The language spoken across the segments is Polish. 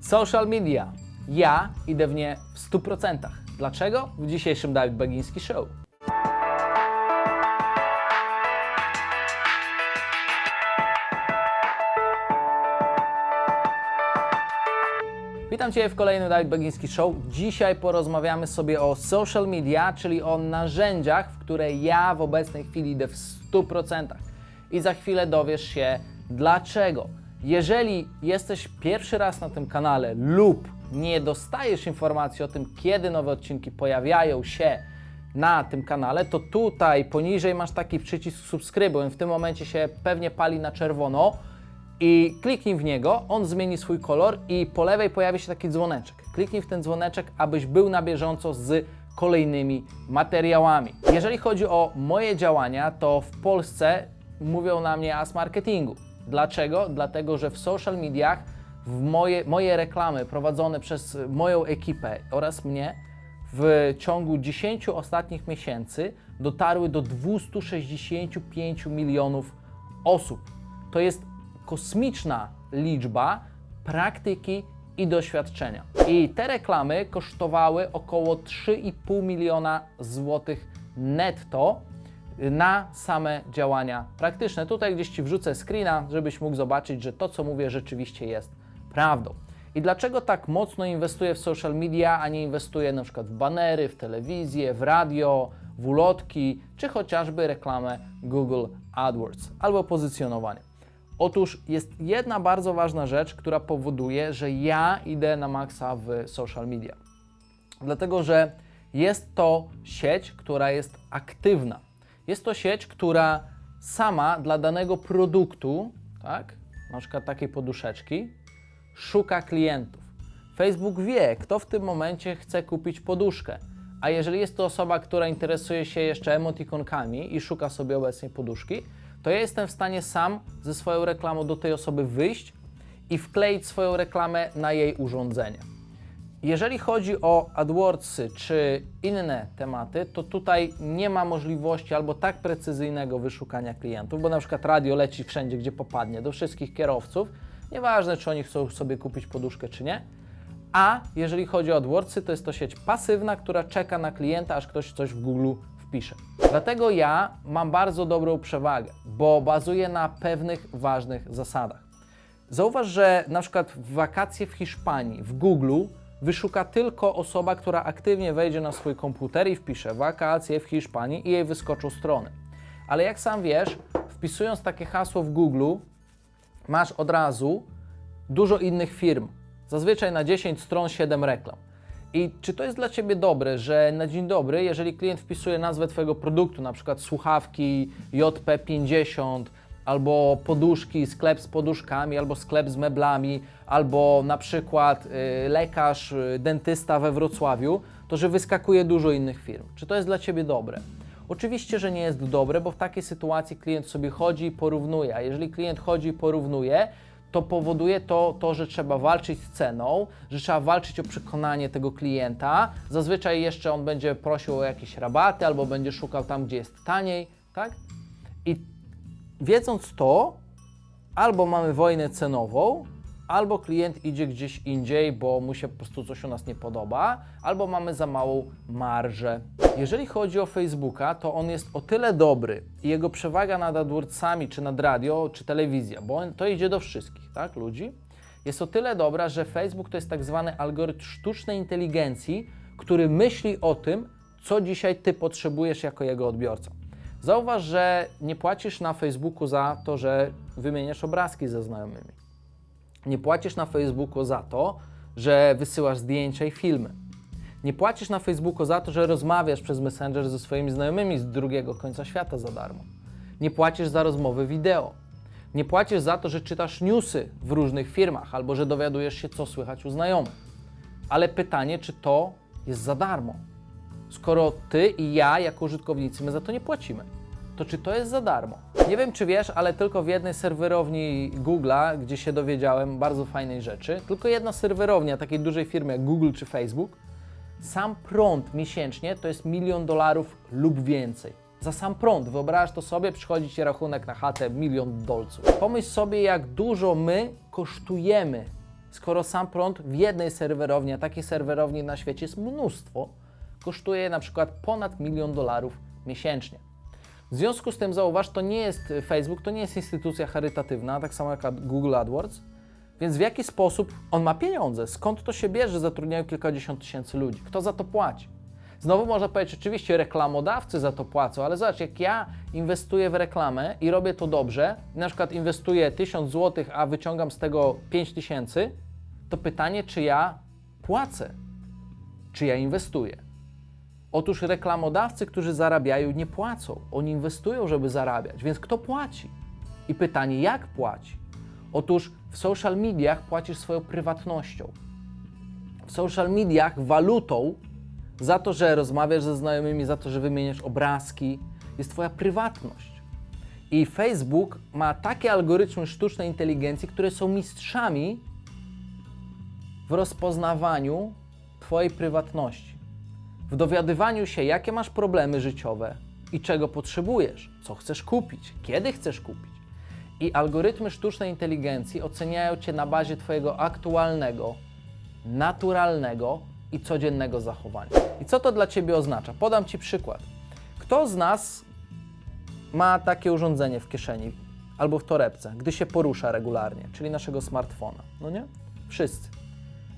Social media. Ja idę w nie w 100%. Dlaczego? W dzisiejszym Dawid Bagiński Show. Witam Cię w kolejnym Dawid Bagiński Show. Dzisiaj porozmawiamy sobie o social media, czyli o narzędziach, w które ja w obecnej chwili idę w 100%. I za chwilę dowiesz się dlaczego. Jeżeli jesteś pierwszy raz na tym kanale lub nie dostajesz informacji o tym, kiedy nowe odcinki pojawiają się na tym kanale, to tutaj poniżej masz taki przycisk subskrybuj. W tym momencie się pewnie pali na czerwono i kliknij w niego, on zmieni swój kolor i po lewej pojawi się taki dzwoneczek. Kliknij w ten dzwoneczek, abyś był na bieżąco z kolejnymi materiałami. Jeżeli chodzi o moje działania, to w Polsce mówią na mnie as marketingu. Dlaczego? Dlatego, że w social mediach w moje, moje reklamy prowadzone przez moją ekipę oraz mnie w ciągu 10 ostatnich miesięcy dotarły do 265 milionów osób. To jest kosmiczna liczba praktyki i doświadczenia. I te reklamy kosztowały około 3,5 miliona złotych netto na same działania praktyczne. Tutaj gdzieś Ci wrzucę screena, żebyś mógł zobaczyć, że to, co mówię, rzeczywiście jest prawdą. I dlaczego tak mocno inwestuję w social media, a nie inwestuję na przykład w banery, w telewizję, w radio, w ulotki, czy chociażby reklamę Google AdWords albo pozycjonowanie? Otóż jest jedna bardzo ważna rzecz, która powoduje, że ja idę na maksa w social media. Dlatego, że jest to sieć, która jest aktywna. Jest to sieć, która sama dla danego produktu, tak, na przykład takiej poduszeczki, szuka klientów. Facebook wie, kto w tym momencie chce kupić poduszkę. A jeżeli jest to osoba, która interesuje się jeszcze emotikonkami i szuka sobie obecnie poduszki, to ja jestem w stanie sam ze swoją reklamą do tej osoby wyjść i wkleić swoją reklamę na jej urządzenie. Jeżeli chodzi o AdWordsy czy inne tematy, to tutaj nie ma możliwości albo tak precyzyjnego wyszukania klientów, bo na przykład radio leci wszędzie, gdzie popadnie, do wszystkich kierowców, nieważne czy oni chcą sobie kupić poduszkę czy nie. A jeżeli chodzi o AdWordsy, to jest to sieć pasywna, która czeka na klienta, aż ktoś coś w Google wpisze. Dlatego ja mam bardzo dobrą przewagę, bo bazuję na pewnych ważnych zasadach. Zauważ, że na przykład w wakacje w Hiszpanii w Google wyszuka tylko osoba, która aktywnie wejdzie na swój komputer i wpisze wakacje w Hiszpanii i jej wyskoczą strony. Ale jak sam wiesz, wpisując takie hasło w Google, masz od razu dużo innych firm. Zazwyczaj na 10 stron 7 reklam. I czy to jest dla Ciebie dobre, że na dzień dobry, jeżeli klient wpisuje nazwę Twojego produktu, na przykład słuchawki JP50, albo poduszki, sklep z poduszkami, albo sklep z meblami, albo na przykład y, lekarz, y, dentysta we Wrocławiu, to że wyskakuje dużo innych firm. Czy to jest dla Ciebie dobre? Oczywiście, że nie jest dobre, bo w takiej sytuacji klient sobie chodzi i porównuje, a jeżeli klient chodzi i porównuje, to powoduje to, to, że trzeba walczyć z ceną, że trzeba walczyć o przekonanie tego klienta. Zazwyczaj jeszcze on będzie prosił o jakieś rabaty albo będzie szukał tam, gdzie jest taniej, tak? I wiedząc to, albo mamy wojnę cenową, albo klient idzie gdzieś indziej, bo mu się po prostu coś u nas nie podoba, albo mamy za małą marżę. Jeżeli chodzi o Facebooka, to on jest o tyle dobry i jego przewaga nad AdWordsami, czy nad radio, czy telewizja, bo on, to idzie do wszystkich, tak, ludzi, jest o tyle dobra, że Facebook to jest tak zwany algorytm sztucznej inteligencji, który myśli o tym, co dzisiaj Ty potrzebujesz jako jego odbiorca. Zauważ, że nie płacisz na Facebooku za to, że wymieniasz obrazki ze znajomymi. Nie płacisz na Facebooku za to, że wysyłasz zdjęcia i filmy. Nie płacisz na Facebooku za to, że rozmawiasz przez Messenger ze swoimi znajomymi z drugiego końca świata za darmo. Nie płacisz za rozmowy wideo. Nie płacisz za to, że czytasz newsy w różnych firmach albo że dowiadujesz się, co słychać u znajomych. Ale pytanie, czy to jest za darmo? Skoro ty i ja, jako użytkownicy, my za to nie płacimy, to czy to jest za darmo? Nie wiem, czy wiesz, ale tylko w jednej serwerowni Google'a, gdzie się dowiedziałem bardzo fajnej rzeczy, tylko jedna serwerownia takiej dużej firmy jak Google czy Facebook, sam prąd miesięcznie to jest milion dolarów lub więcej. Za sam prąd, wyobraź to sobie, przychodzi Ci rachunek na chatę milion dolców. Pomyśl sobie, jak dużo my kosztujemy skoro sam prąd w jednej serwerowni, a takich serwerowni na świecie jest mnóstwo, kosztuje na przykład ponad milion dolarów miesięcznie. W związku z tym zauważ, to nie jest Facebook, to nie jest instytucja charytatywna, tak samo jak Google AdWords, więc w jaki sposób on ma pieniądze? Skąd to się bierze? Zatrudniają kilkadziesiąt tysięcy ludzi. Kto za to płaci? Znowu można powiedzieć, oczywiście reklamodawcy za to płacą, ale zobacz, jak ja inwestuję w reklamę i robię to dobrze, na przykład inwestuję 1000 zł, a wyciągam z tego 5000, to pytanie, czy ja płacę, czy ja inwestuję. Otóż reklamodawcy, którzy zarabiają, nie płacą. Oni inwestują, żeby zarabiać, więc kto płaci? I pytanie, jak płaci? Otóż w social mediach płacisz swoją prywatnością. W social mediach walutą za to, że rozmawiasz ze znajomymi, za to, że wymieniasz obrazki, jest Twoja prywatność. I Facebook ma takie algorytmy sztucznej inteligencji, które są mistrzami w rozpoznawaniu Twojej prywatności, w dowiadywaniu się, jakie masz problemy życiowe i czego potrzebujesz, co chcesz kupić, kiedy chcesz kupić. I algorytmy sztucznej inteligencji oceniają Cię na bazie Twojego aktualnego, naturalnego i codziennego zachowania. I co to dla Ciebie oznacza? Podam Ci przykład. Kto z nas ma takie urządzenie w kieszeni albo w torebce, gdy się porusza regularnie, czyli naszego smartfona? No nie? Wszyscy.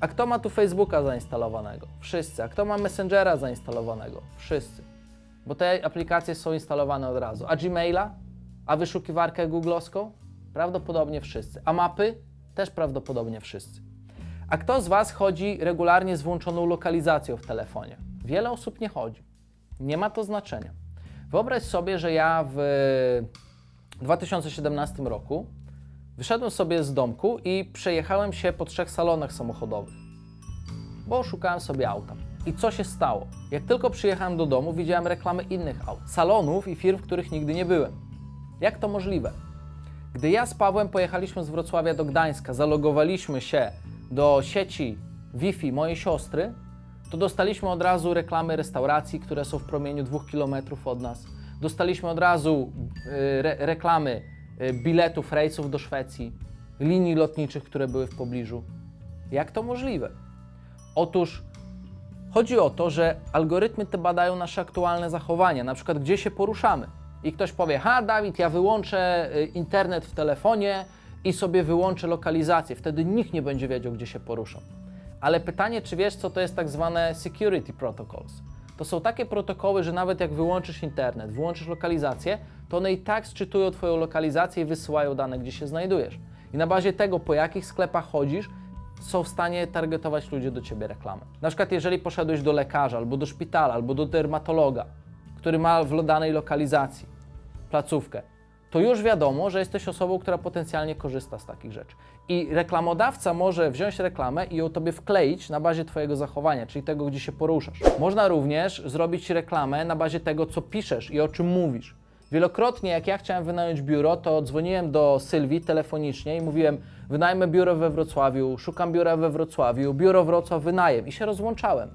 A kto ma tu Facebooka zainstalowanego? Wszyscy. A kto ma Messengera zainstalowanego? Wszyscy. Bo te aplikacje są instalowane od razu. A Gmaila? A wyszukiwarkę googlowską? Prawdopodobnie wszyscy. A mapy? Też prawdopodobnie wszyscy. A kto z Was chodzi regularnie z włączoną lokalizacją w telefonie? Wiele osób nie chodzi. Nie ma to znaczenia. Wyobraź sobie, że ja w 2017 roku wyszedłem sobie z domku i przejechałem się po trzech salonach samochodowych, bo szukałem sobie auta. I co się stało? Jak tylko przyjechałem do domu, widziałem reklamy innych aut, salonów i firm, w których nigdy nie byłem. Jak to możliwe? Gdy ja z Pawłem pojechaliśmy z Wrocławia do Gdańska, zalogowaliśmy się do sieci Wi-Fi mojej siostry, to dostaliśmy od razu reklamy restauracji, które są w promieniu dwóch kilometrów od nas. Dostaliśmy od razu y, re, reklamy biletów, rejsów do Szwecji, linii lotniczych, które były w pobliżu. Jak to możliwe? Otóż chodzi o to, że algorytmy te badają nasze aktualne zachowania, na przykład gdzie się poruszamy. I ktoś powie, ha Dawid, ja wyłączę y, internet w telefonie i sobie wyłączę lokalizację, wtedy nikt nie będzie wiedział, gdzie się poruszam. Ale pytanie, czy wiesz, co to jest tak zwane security protocols? To są takie protokoły, że nawet jak wyłączysz internet, wyłączysz lokalizację, to one i tak sczytują Twoją lokalizację i wysyłają dane, gdzie się znajdujesz. I na bazie tego, po jakich sklepach chodzisz, są w stanie targetować ludzie do Ciebie reklamy. Na przykład, jeżeli poszedłeś do lekarza, albo do szpitala, albo do dermatologa, który ma w danej lokalizacji placówkę, to już wiadomo, że jesteś osobą, która potencjalnie korzysta z takich rzeczy. I reklamodawca może wziąć reklamę i ją tobie wkleić na bazie Twojego zachowania, czyli tego, gdzie się poruszasz. Można również zrobić reklamę na bazie tego, co piszesz i o czym mówisz. Wielokrotnie, jak ja chciałem wynająć biuro, to dzwoniłem do Sylwii telefonicznie i mówiłem: Wynajmę biuro we Wrocławiu, szukam biura we Wrocławiu, biuro Wrocław wynajem i się rozłączałem.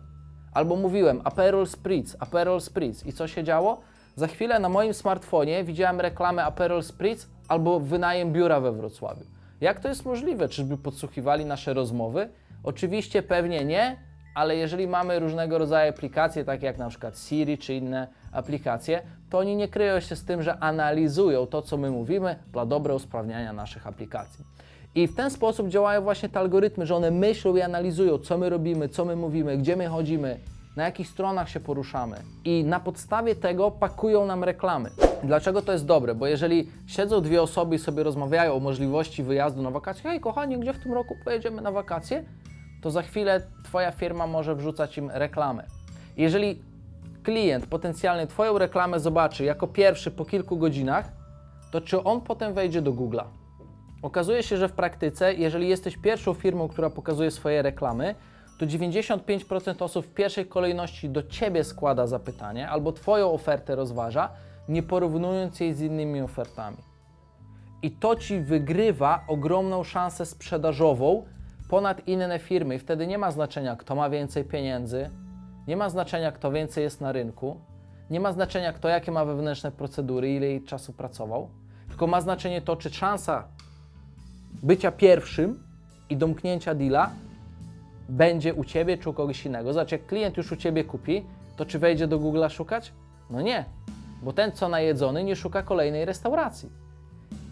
Albo mówiłem: Aperol Spritz, Aperol Spritz. I co się działo? Za chwilę na moim smartfonie widziałem reklamę Aperol Spritz albo wynajem biura we Wrocławiu. Jak to jest możliwe? Czyżby podsłuchiwali nasze rozmowy? Oczywiście pewnie nie, ale jeżeli mamy różnego rodzaju aplikacje, takie jak na przykład Siri czy inne aplikacje, to oni nie kryją się z tym, że analizują to, co my mówimy dla dobra usprawniania naszych aplikacji. I w ten sposób działają właśnie te algorytmy, że one myślą i analizują, co my robimy, co my mówimy, gdzie my chodzimy, na jakich stronach się poruszamy. I na podstawie tego pakują nam reklamy. Dlaczego to jest dobre? Bo jeżeli siedzą dwie osoby i sobie rozmawiają o możliwości wyjazdu na wakacje, hej kochani, gdzie w tym roku pojedziemy na wakacje? To za chwilę Twoja firma może wrzucać im reklamę. Jeżeli klient potencjalny Twoją reklamę zobaczy jako pierwszy po kilku godzinach, to czy on potem wejdzie do Google'a? Okazuje się, że w praktyce, jeżeli jesteś pierwszą firmą, która pokazuje swoje reklamy, to 95% osób w pierwszej kolejności do Ciebie składa zapytanie albo Twoją ofertę rozważa, nie porównując jej z innymi ofertami. I to Ci wygrywa ogromną szansę sprzedażową ponad inne firmy. I wtedy nie ma znaczenia, kto ma więcej pieniędzy, nie ma znaczenia, kto więcej jest na rynku, nie ma znaczenia, kto jakie ma wewnętrzne procedury, ile jej czasu pracował, tylko ma znaczenie to, czy szansa bycia pierwszym i domknięcia deala będzie u Ciebie czy u kogoś innego. Zobacz, jak klient już u Ciebie kupi, to czy wejdzie do Google'a szukać? No nie, bo ten, co najedzony, nie szuka kolejnej restauracji.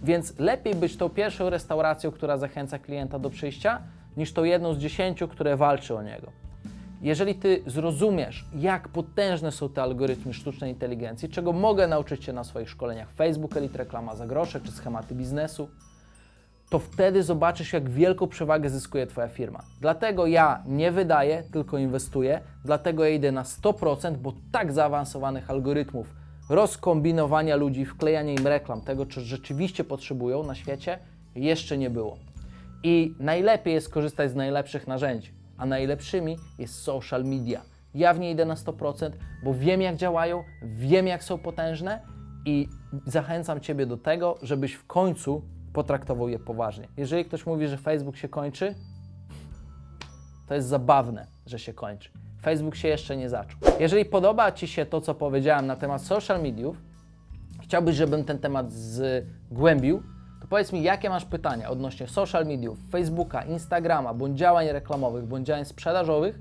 Więc lepiej być tą pierwszą restauracją, która zachęca klienta do przyjścia, niż tą jedną z dziesięciu, które walczy o niego. Jeżeli ty zrozumiesz, jak potężne są te algorytmy sztucznej inteligencji, czego mogę nauczyć się na swoich szkoleniach Facebook, Elite Reklama za grosze czy schematy biznesu, to wtedy zobaczysz, jak wielką przewagę zyskuje Twoja firma. Dlatego ja nie wydaję, tylko inwestuję, dlatego ja idę na 100%, bo tak zaawansowanych algorytmów rozkombinowania ludzi, wklejania im reklam, tego, czy rzeczywiście potrzebują na świecie, jeszcze nie było. I najlepiej jest korzystać z najlepszych narzędzi, a najlepszymi jest social media. Ja w nie idę na 100%, bo wiem jak działają, wiem jak są potężne i zachęcam Ciebie do tego, żebyś w końcu potraktował je poważnie. Jeżeli ktoś mówi, że Facebook się kończy, to jest zabawne, że się kończy. Facebook się jeszcze nie zaczął. Jeżeli podoba Ci się to, co powiedziałem na temat social mediów, chciałbyś, żebym ten temat zgłębił, to powiedz mi, jakie masz pytania odnośnie social mediów, Facebooka, Instagrama, bądź działań reklamowych, bądź działań sprzedażowych,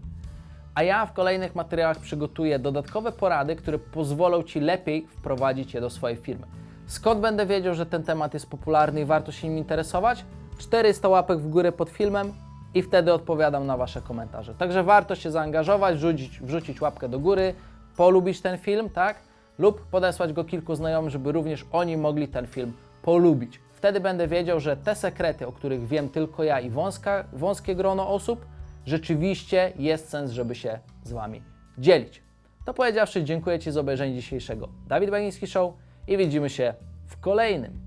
a ja w kolejnych materiałach przygotuję dodatkowe porady, które pozwolą Ci lepiej wprowadzić je do swojej firmy. Skąd będę wiedział, że ten temat jest popularny i warto się nim interesować? 400 łapek w górę pod filmem i wtedy odpowiadam na Wasze komentarze. Także warto się zaangażować, wrzucić, wrzucić łapkę do góry, polubić ten film, tak? Lub podesłać go kilku znajomym, żeby również oni mogli ten film polubić. Wtedy będę wiedział, że te sekrety, o których wiem tylko ja i wąska, wąskie grono osób, rzeczywiście jest sens, żeby się z Wami dzielić. To powiedziawszy, dziękuję Ci za obejrzenie dzisiejszego Dawid Bagiński Show i widzimy się w kolejnym.